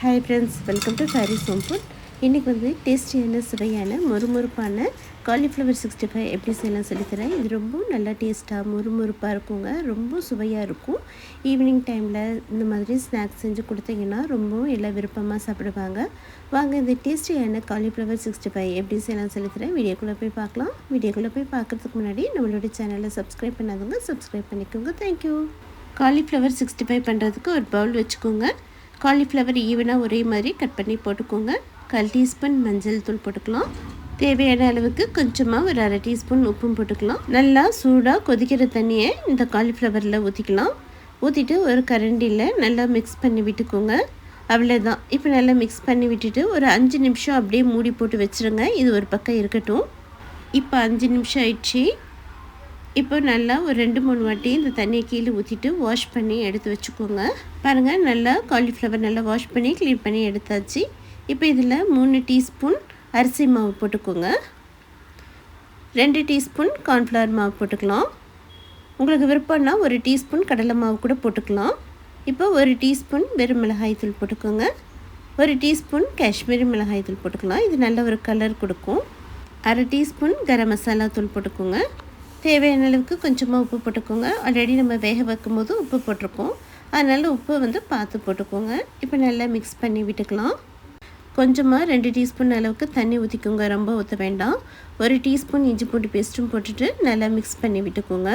Hi friends welcome to சாரி food இன்றைக்கி வந்து டேஸ்டியான சுவையான மொறுமொறுப்பான காலிஃப்ளவர் சிக்ஸ்டி ஃபைவ் எப்படி செய்யலாம் சொல்லித்தரேன் இது ரொம்ப நல்லா டேஸ்ட்டாக மொறுமொறுப்பாக இருக்குங்க. ரொம்ப சுவையாக இருக்கும். ஈவினிங் டைமில் இந்த மாதிரி ஸ்நாக்ஸ் செஞ்சு கொடுத்தீங்கன்னா ரொம்பவும் எல்லாம் விருப்பமாக சாப்பிடுவாங்க. வாங்க இந்த டேஸ்டியான காலிஃப்ளவர் சிக்ஸ்டி ஃபைவ் எப்படி செய்யலாம் சொல்லித்தரேன் வீடியோக்குள்ளே போய் பார்க்கலாம். வீடியோக்குள்ளே போய் பார்க்குறதுக்கு முன்னாடி நம்மளோட சேனலை சப்ஸ்கிரைப் பண்ணாதவங்க சப்ஸ்கிரைப் பண்ணிக்கோங்க. தேங்க்யூ காலிஃப்ளவர் சிக்ஸ்டி ஃபைவ் பண்ணுறதுக்கு ஒரு பவுல் வச்சுக்கோங்க. காலிஃப்ளவர் ஈவனாக ஒரே மாதிரி கட் பண்ணி போட்டுக்கோங்க. கால் டீஸ்பூன் மஞ்சள் தூள் போட்டுக்கலாம். தேவையான அளவுக்கு கொஞ்சமாக ஒரு அரை டீஸ்பூன் உப்பும் போட்டுக்கலாம். நல்லா சூடாக கொதிக்கிற தண்ணியை இந்த காலிஃப்ளவரில் ஊற்றிக்கலாம். ஊற்றிட்டு ஒரு கரண்டியில் நல்லா மிக்ஸ் பண்ணி விட்டுக்கோங்க. அவ்வளோதான் இப்போ நல்லா மிக்ஸ் பண்ணி விட்டுட்டு ஒரு அஞ்சு நிமிஷம் அப்படியே மூடி போட்டு வச்சுருங்க. இது ஒரு பக்கம் இருக்கட்டும். இப்போ அஞ்சு நிமிஷம் ஆயிடுச்சு. இப்போ நல்லா ஒரு ரெண்டு மூணு வாட்டி இந்த தண்ணியை கீழே ஊற்றிட்டு வாஷ் பண்ணி எடுத்து வச்சுக்கோங்க. பாருங்கள் நல்லா காலிஃப்ளவர் நல்லா வாஷ் பண்ணி க்ளீன் பண்ணி எடுத்தாச்சு. இப்போ இதில் மூணு டீஸ்பூன் அரிசி மாவு போட்டுக்கோங்க. ரெண்டு டீஸ்பூன் கார்ன்ஃப்ளவர் மாவு போட்டுக்கலாம். உங்களுக்கு விருப்பம்னா ஒரு டீஸ்பூன் கடலை மாவு கூட போட்டுக்கலாம். இப்போ ஒரு டீஸ்பூன் வெறும் மிளகாய் தூள் போட்டுக்கோங்க. ஒரு டீஸ்பூன் காஷ்மீரி மிளகாய் தூள் போட்டுக்கலாம். இது நல்ல ஒரு கலர் கொடுக்கும். அரை டீஸ்பூன் கரம் மசாலா தூள் போட்டுக்கோங்க. தேவையான அளவுக்கு கொஞ்சமாக உப்பு போட்டுக்கோங்க. ஆல்ரெடி நம்ம வேக வைக்கும் போது உப்பு போட்டிருக்கோம். அதனால் உப்பு வந்து பார்த்து போட்டுக்கோங்க. இப்போ நல்லா மிக்ஸ் பண்ணி விட்டுக்கலாம். கொஞ்சமாக ரெண்டு டீஸ்பூன் அளவுக்கு தண்ணி ஊற்றிக்கோங்க ரொம்ப ஊற்ற வேண்டாம். ஒரு டீஸ்பூன் இஞ்சி பூண்டு பேஸ்ட்டும் போட்டுட்டு நல்லா மிக்ஸ் பண்ணி விட்டுக்கோங்க.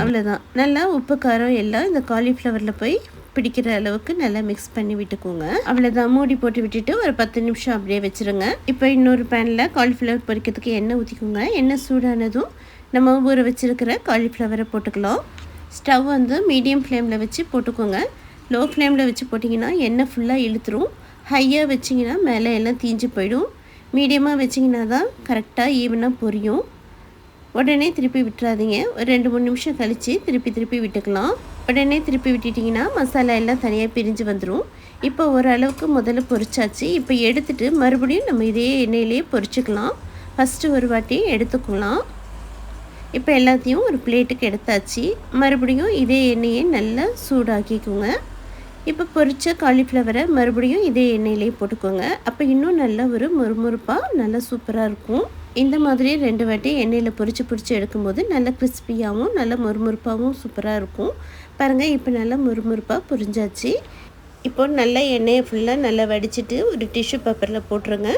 அவ்வளோதான் நல்லா உப்பு காரம் எல்லாம் இந்த காலிஃப்ளவரில் போய் பிடிக்கிற அளவுக்கு நல்லா மிக்ஸ் பண்ணி விட்டுக்கோங்க. அவ்வளோதான் மூடி போட்டு விட்டுட்டு ஒரு பத்து நிமிஷம் அப்படியே வச்சுருங்க. இப்போ இன்னொரு பேனில் காலிஃப்ளவர் பொரிக்கிறதுக்கு எண்ணெய் ஊற்றிக்கோங்க எண்ணெய் சூடானதும் நம்ம ஊற வச்சுருக்கிற காலிஃப்ளவரை போட்டுக்கலாம். ஸ்டவ் வந்து மீடியம் ஃப்ளேமில் வச்சு போட்டுக்கோங்க. லோ ஃப்ளேமில் வச்சு போட்டிங்கன்னா எண்ணெய் ஃபுல்லாக இழுத்துரும். ஹையாக வச்சிங்கன்னா மேலே எல்லாம் தீஞ்சு போயிடும். மீடியமாக வச்சிங்கன்னா தான் கரெக்டாக ஈவனாக பொரியும். உடனே திருப்பி விட்டுறாதீங்க. ஒரு ரெண்டு மூணு நிமிஷம் கழித்து திருப்பி திருப்பி விட்டுக்கலாம். உடனே திருப்பி விட்டுட்டிங்கன்னா மசாலா எல்லாம் தனியாக பிரிஞ்சு வந்துடும் இப்போ ஓரளவுக்கு முதல்ல பொரிச்சாச்சு. இப்போ எடுத்துட்டு மறுபடியும் நம்ம இதே எண்ணெயிலேயே பொரிச்சுக்கலாம். ஃபஸ்ட்டு ஒரு வாட்டி எடுத்துக்கலாம். இப்போ எல்லாத்தையும் ஒரு பிளேட்டுக்கு எடுத்தாச்சு. மறுபடியும் இதே எண்ணெயை நல்லா சூடாக்கிக்கோங்க. இப்போ பொரித்த காலிஃப்ளவரை மறுபடியும் இதே எண்ணெயிலே போட்டுக்கோங்க. அப்போ இன்னும் நல்ல ஒரு முறுமுறுப்பாக நல்லா சூப்பராக இருக்கும். இந்த மாதிரி ரெண்டு வாட்டி எண்ணெயில் பொரித்து பிடிச்சி எடுக்கும்போது நல்ல கிறிஸ்பியாகவும் நல்ல முறுமுறுப்பாகவும் சூப்பராக இருக்கும். பாருங்கள் இப்போ நல்லா முறுமுறுப்பாக புரிஞ்சாச்சு. இப்போ நல்லா எண்ணெயை ஃபுல்லாக நல்லா வடிச்சிட்டு ஒரு டிஷ்யூ பேப்பரில் போட்டுருங்க.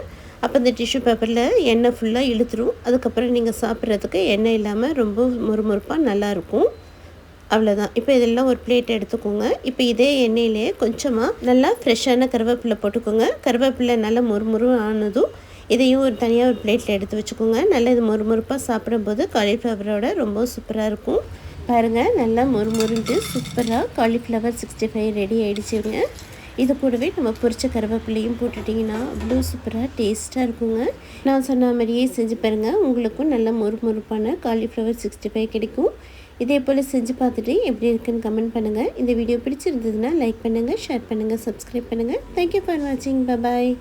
அப்போ இந்த டிஷ்யூ பேப்பரில் எண்ணெய் ஃபுல்லாக இழுத்துரும். அதுக்கப்புறம் நீங்கள் சாப்பிட்றதுக்கு எண்ணெய் இல்லாமல் ரொம்ப முறுமுறுப்பாக நல்லாயிருக்கும் அவ்வளோதான் இப்போ இதெல்லாம் ஒரு பிளேட் எடுத்துக்கோங்க. இப்போ இதே எண்ணெயிலே கொஞ்சமாக நல்லா ஃப்ரெஷ்ஷான கருவேப்பிலை போட்டுக்கோங்க. கருவேப்பிலை நல்லா முறுமுறு ஆனதும் இதையும் ஒரு தனியாக ஒரு பிளேட்டில் எடுத்து வச்சுக்கோங்க. நல்லா இது மொறுமொறுப்பாக சாப்பிடும்போது காலிஃப்ளவரோட ரொம்ப சூப்பராக இருக்கும். பாருங்கள் நல்லா முறுமுறுன்ட்டு சூப்பராக காலிஃப்ளவர் சிக்ஸ்டி ஃபைவ் ரெடி ஆகிடுச்சுங்க இது கூடவே நம்ம பொரிச்ச கருவேப்பிலையும் போட்டுட்டிங்கன்னா அவ்வளோ சூப்பராக டேஸ்ட்டாக இருக்குங்க. நான் சொன்ன மாதிரியே செஞ்சு பாருங்கள் உங்களுக்கும் நல்ல மொறுமொறுப்பான காலிஃப்ளவர் சிக்ஸ்டி ஃபைவ் கிடைக்கும். இதே போல் செஞ்சு பார்த்துட்டு எப்படி இருக்குன்னு கமெண்ட் பண்ணுங்கள் இந்த வீடியோ பிடிச்சிருந்ததுன்னா லைக் பண்ணுங்கள் ஷேர் பண்ணுங்கள் சப்ஸ்கிரைப் பண்ணுங்கள் தேங்க்யூ ஃபார் வாட்சிங் பாய்